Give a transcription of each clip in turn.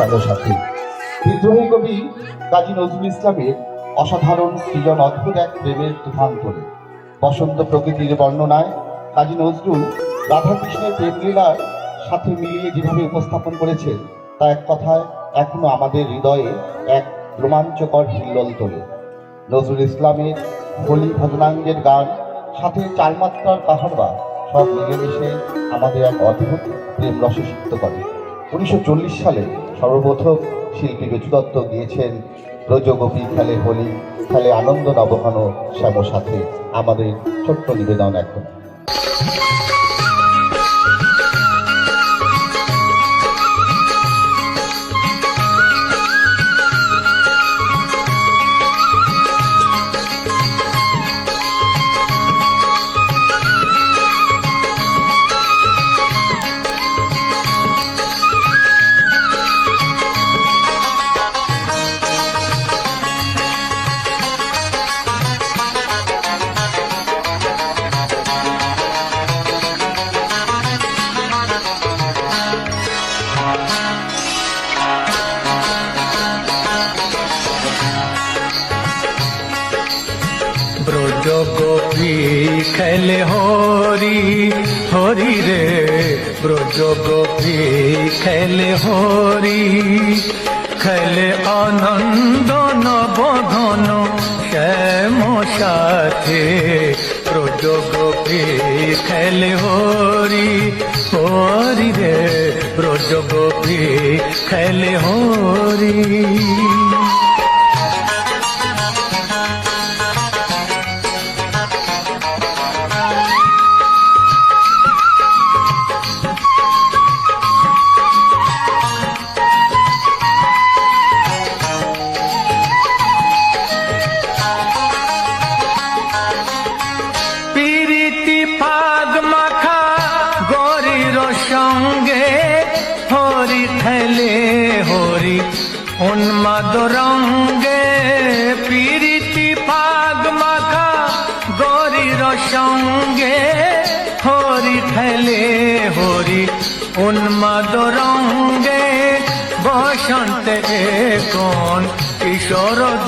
সাথী বিদ্রোহী কবি কাজী নজরুল ইসলামের অসাধারণ সৃজন অদ্ভুত এক প্রেমের তুফান তোলে বসন্ত প্রকৃতির বর্ণনায় কাজী নজরুল রাধাকৃষ্ণের প্রেমলীলার সাথে মিলিয়ে যেভাবে উপস্থাপন করেছেন, তা এক কথায় এখনও আমাদের হৃদয়ে এক রোমাঞ্চকর হিল্লোল তোলে। নজরুল ইসলামের হোলি ভজনাঙ্গের গান, সাথে চারমাত্রার পাহাড়বা সব মিলেমিশে আমাদের এক অদ্ভুত প্রেম রসে করে। উনিশশো চল্লিশ সালে সর্বপ্রথম শিল্পী বেচু দত্ত গিয়েছেন ব্রজগোপী খেলে হোলি, খেলে আনন্দ নবঘন শ্যাম সাথে আমাদের ছোট্ট নিবেদন এখন। খেলে হরি হরি রে, ব্রজ গোপী। খেলে হরি, খেলে আনন্দ নবঘন শ্যাম সাথে ব্রজ গোপী। খেলে হরি হরি রে, ব্রজ গোপী। খেলে হরি।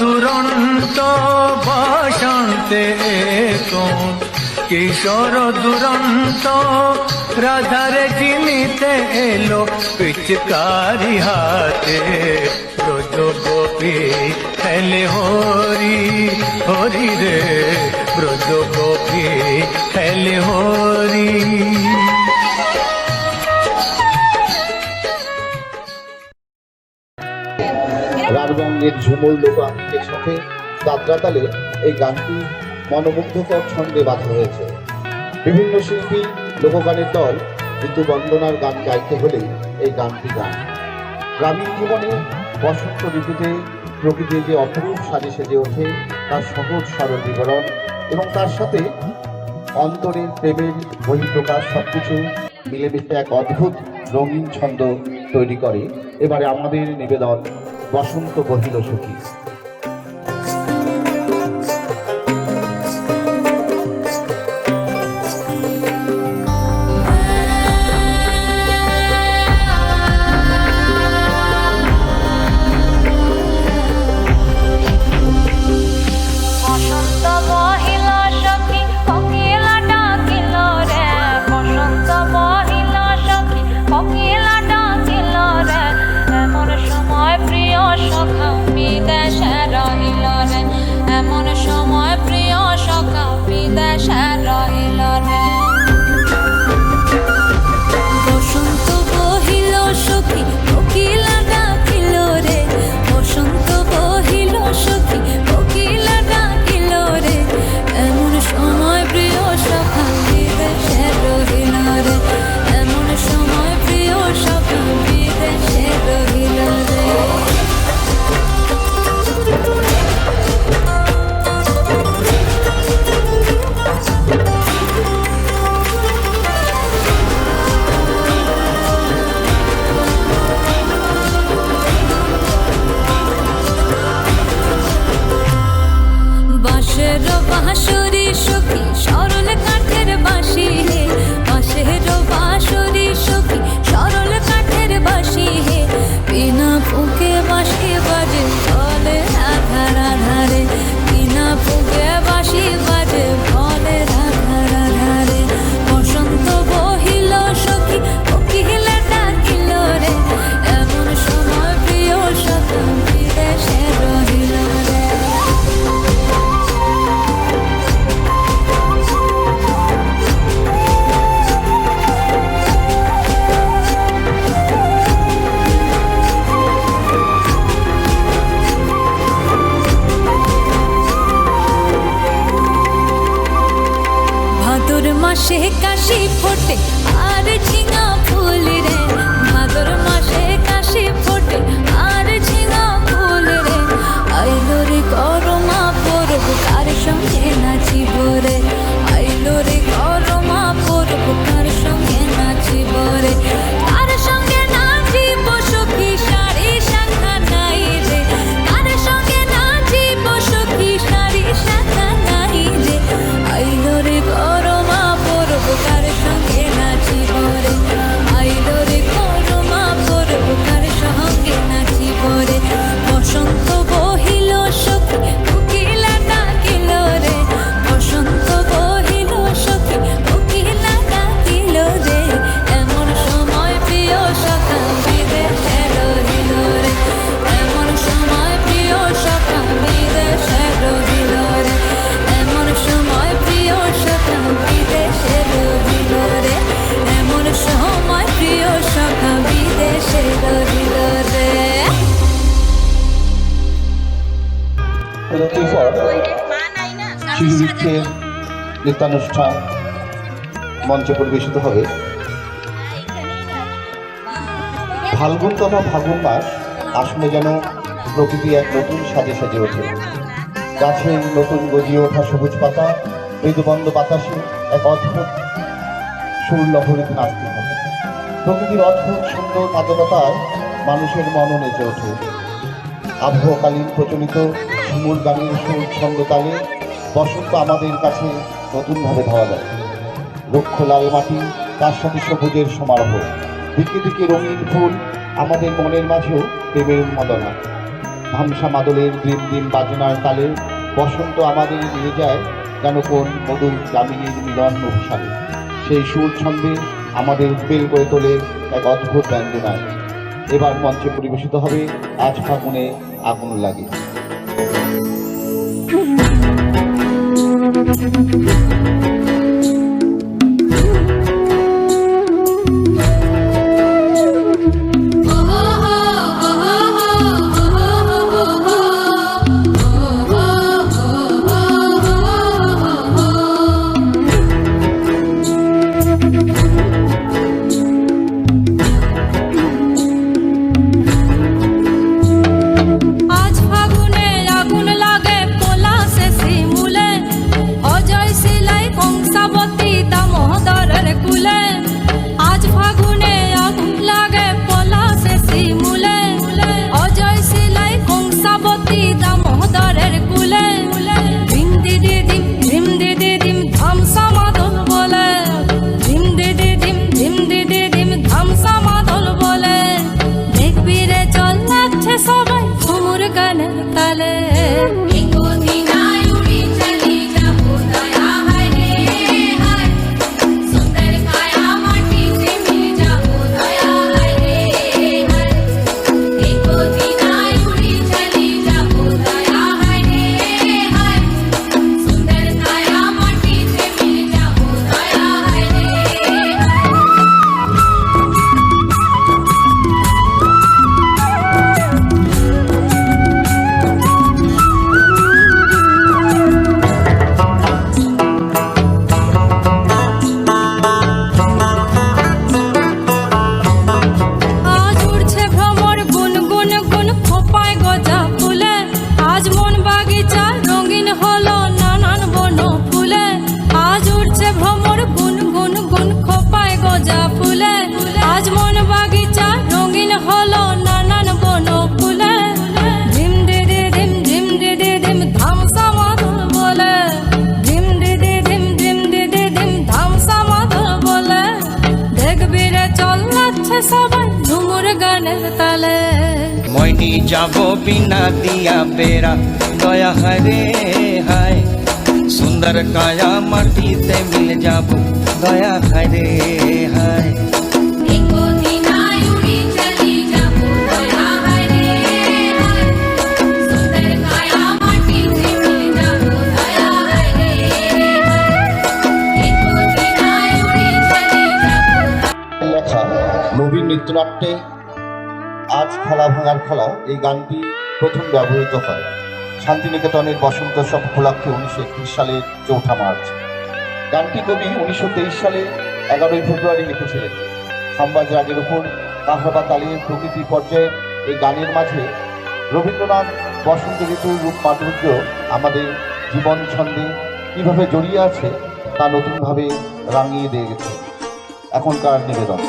দুরন্ত বসন্তে কোন কিশোর দুরন্ত রাধারে চিনিতে এলো পিচকারি হাতে ব্রজ গোপী খেলে হরি হরি রে ব্রজ গোপী খেলে হরি রাজবঙ্গের ঝুমুর লোকাঙ্গের সাথে যাত্রাতালে এই গানটি মনোমুগ্ধকর ছন্দে বাঁধা হয়েছে। বিভিন্ন শিল্পী, লোকগানের দল ঋতু বন্দনার গান গাইতে হলে এই গানটি গান। গ্রামীণ জীবনে বসন্ত ঋতুতে প্রকৃতির যে অপরূপ সাজে সেজে ওঠে, তার সহজ সরল বিবরণ এবং তার সাথে অন্তরের প্রেমের বহিঃপ্রকাশ সব কিছু মিলেমিশে এক অদ্ভুত রঙিন ছন্দ তৈরি করে। এবারে আমাদের নিবেদন বসন্ত বহিল সুখী সখা বিদেশে নৃত্যানুষ্ঠান মঞ্চে পরিবেশিত হবে। ফাল্গুন তথা ফাল্গুন মাস আসলে যেন প্রকৃতি এক নতুন সাজে সাজে ওঠে। গাছের নতুন গজিয়ে ওঠা সবুজ পাতা মৃদুবন্ধ বাতাসে এক অদ্ভুত সুর লহরীতে নাচতে থাকে। প্রকৃতির অদ্ভুত সুন্দর মাদকতায় মানুষের মনও নেচে ওঠে। আবহকালীন প্রচলিত ঝুমুর গানের সুর ছন্দ তালে বসন্ত আমাদের কাছে নতুনভাবে ধরা দেয় রুক্ষ লাল মাটি, তার সাথে সবুজের সমারোহ। দিকে দিকে রঙিন ফুল, আমাদের মনের মাঝেও প্রেমের উন্মাদনা। ধামসা মাদলের ডিম ডিম বাজনার তালে বসন্ত আমাদের নিয়ে যায় যেন কোন মধুর দামিনীর মিলন অভিসারে। সেই সুর ছন্দে আমাদের উদ্বেল করে তোলে এক অদ্ভুত ব্যঞ্জনায়। এবার মঞ্চে পরিবেশিত হবে আজ ফাগুনে আগুন লাগে। Thank you. মইনি যাব বিনা দিয়া বেড়া? দয়া হরে হায়, সুন্দর কায়া মাটিতে মিল যাব। দয়া হরে হায়। নবীন নৃত্যনাট্যে আজ খেলা ভাঙার খেলা এই গানটি প্রথম ব্যবহৃত হয়। শান্তিনিকেতনের বসন্ত উৎসব উপলক্ষে উনিশশো একত্রিশ সালের চৌঠা মার্চ। গানটি কবি উনিশশো তেইশ সালে এগারোই ফেব্রুয়ারি লিখেছিলেন। খাম্বাজ রাগের উপর কাহরাবা তালের প্রকৃতি পর্যায়ে এই গানের মাঝে রবীন্দ্রনাথ বসন্ত ঋতুর রূপ মাধুর্য, আমাদের জীবন ছন্দে কীভাবে জড়িয়ে আছে তা নতুনভাবে রাঙিয়ে দিয়ে গেছে। এখনকার নিবেদন।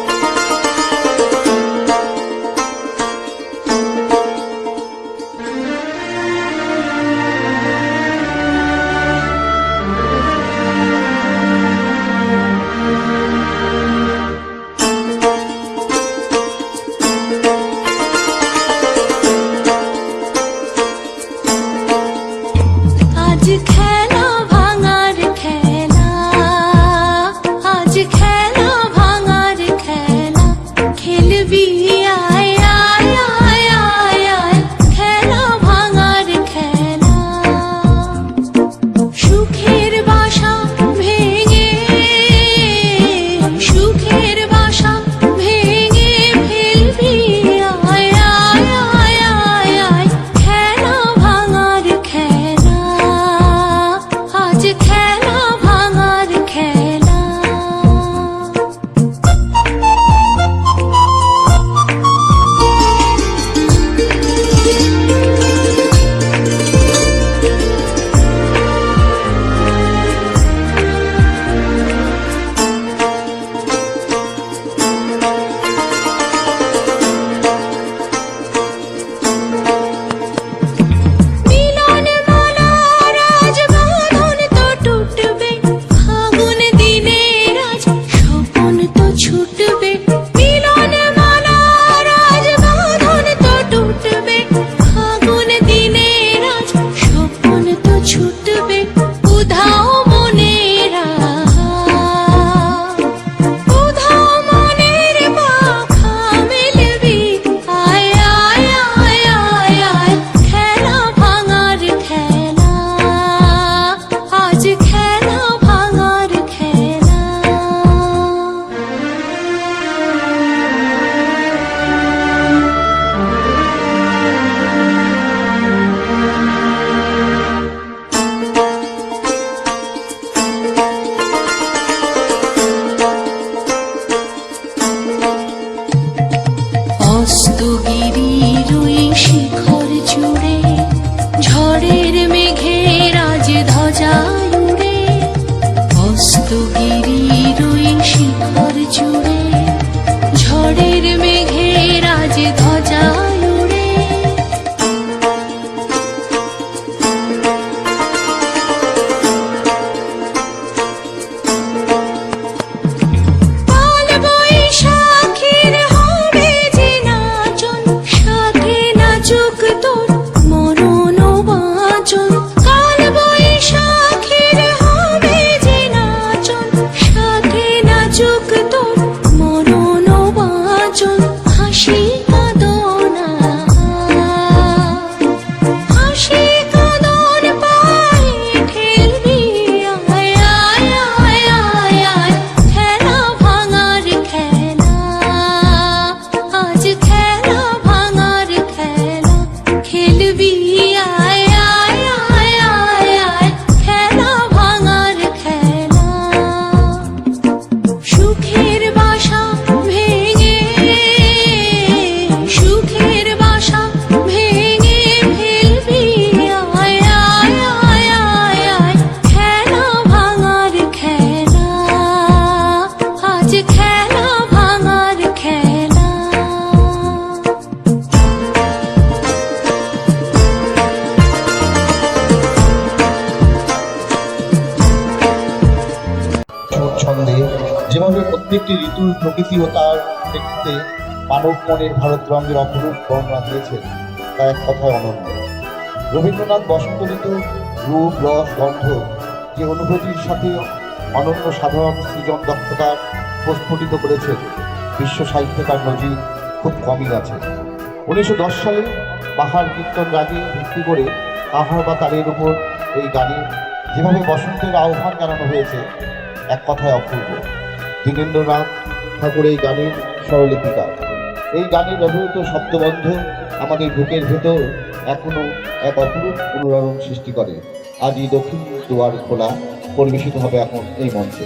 ঋতুর প্রকৃতি ও তার প্রেক্ষিতে মানব মনের ভারত রঙের অপরূপ বর্ণনা দিয়েছেন তা এক কথায় অনন্য। রবীন্দ্রনাথ বসন্ত ঋতুর রূপ, রস, গন্ধ যে অনুভূতির সাথে অনন্য সাধারণ সৃজন দক্ষতার প্রস্ফুটিত করেছেন বিশ্ব সাহিত্যকার নজির খুব কমই আছে। উনিশশো দশ সালে বাহার কীর্তন রাগে ভিত্তি করে আহার বা তারের উপর এই গানে যেভাবে বসন্তের আহ্বান জানানো হয়েছে, এক কথায় অপূর্ব। দীনেন্দ্রনাথ ঠাকুর এই গানের স্বরলিপিকা এই গানের ব্যবহৃত শব্দবন্ধ আমাদের বুকের ভেতর এখনও এক অপরূপ অনুরণন সৃষ্টি করে। আজই দক্ষিণ দুয়ার খোলা, পরিবেশিত হবে এখন এই মঞ্চে।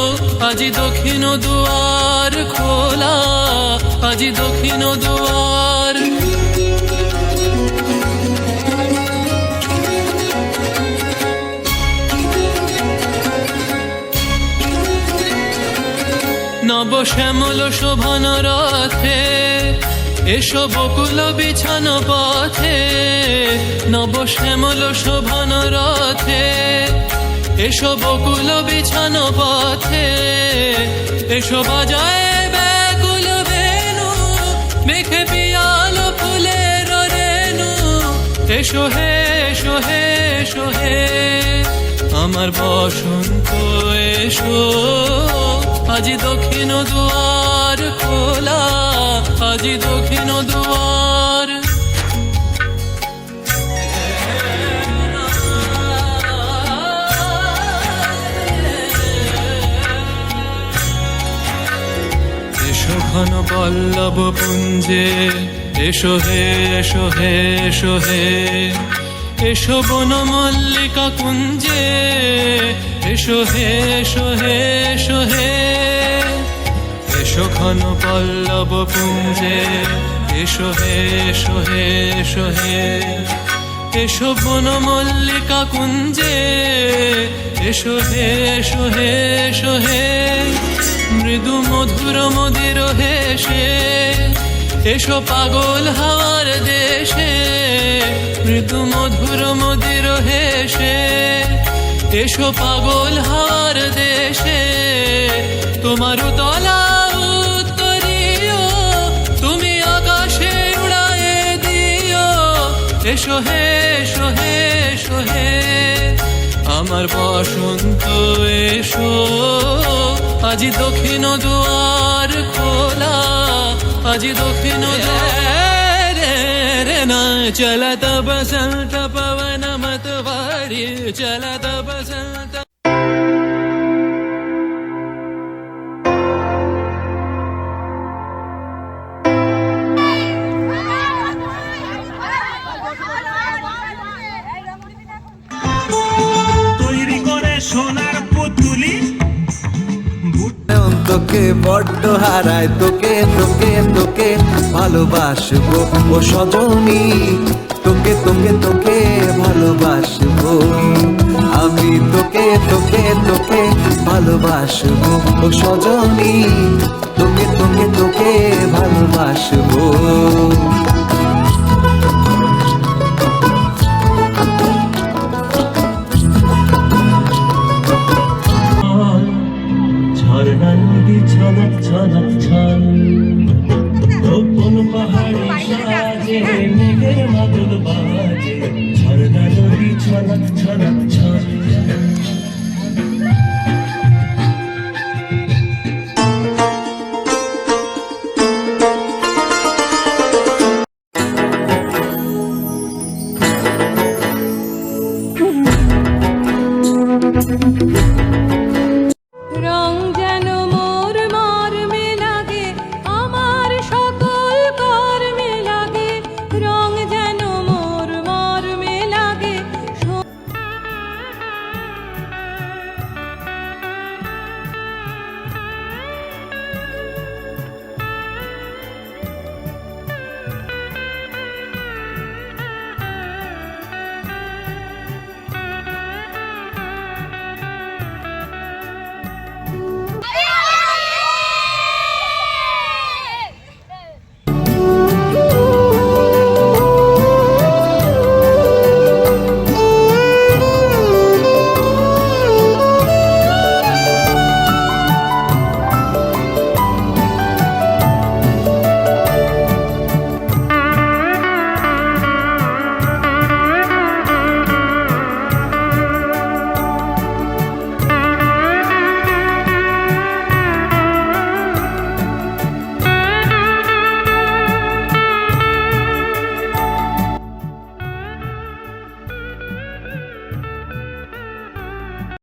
আজি দক্ষিণ দুয়ার খোলা, আজি দক্ষিণ দুয়ার। নব শ্যামল শোভন রথে এসো বকুল বিছানো পথে। নব শ্যামল শোভন রথে এসো বকুল বিছানো পথে, এসো বাজায় ব্যাকুল বেনু মেঘে পিয়ালো ফুলের রেনু এসো হে এসো হে এসো হে, আমার বসন্ত এসো। আজি দক্ষিণ দুয়ার খোলা, আজি দক্ষিণ দুয়ার ঘন পল্লব পুঞ্জে, এসো হে এসো হে এসো হে। এসো বন মল্লিকা কুঞ্জে, এসো হে এসো হে এসো হে। এসো ঘন পল্লব পুঞ্জে, এসো হে এসো হে এসো হে। এসো বন মল্লিকা কুঞ্জে, এসো হে এসো হে এসো হে। মৃদু মধুর মদির হেসে, এসো পাগল হাওয়ার দেশে। মৃদু মধুর মদির হেসে, এসো পাগল হাওয়ার দেশে। তোমার তলা উত্তরীয়, তুমি আকাশে উড়ায়ে হে। আমার বসন্ত এসো, আজি দক্ষিণ দুয়ার খোলা, আজি দক্ষিণ না চলত বসন্ত পবন মত বাড়ি চলত বসন্ত সোনার পুতুলি। তোকে বড্ড হারায়, তোকে তোকে তোকে ভালোবাসবো। ও সজনী, তোকে তোকে তোকে ভালোবাসবো। আমি তোকে তোকে তোকে ভালোবাসবো। ও সজনী, তোকে তোকে তোকে ভালোবাসবো। sanatçan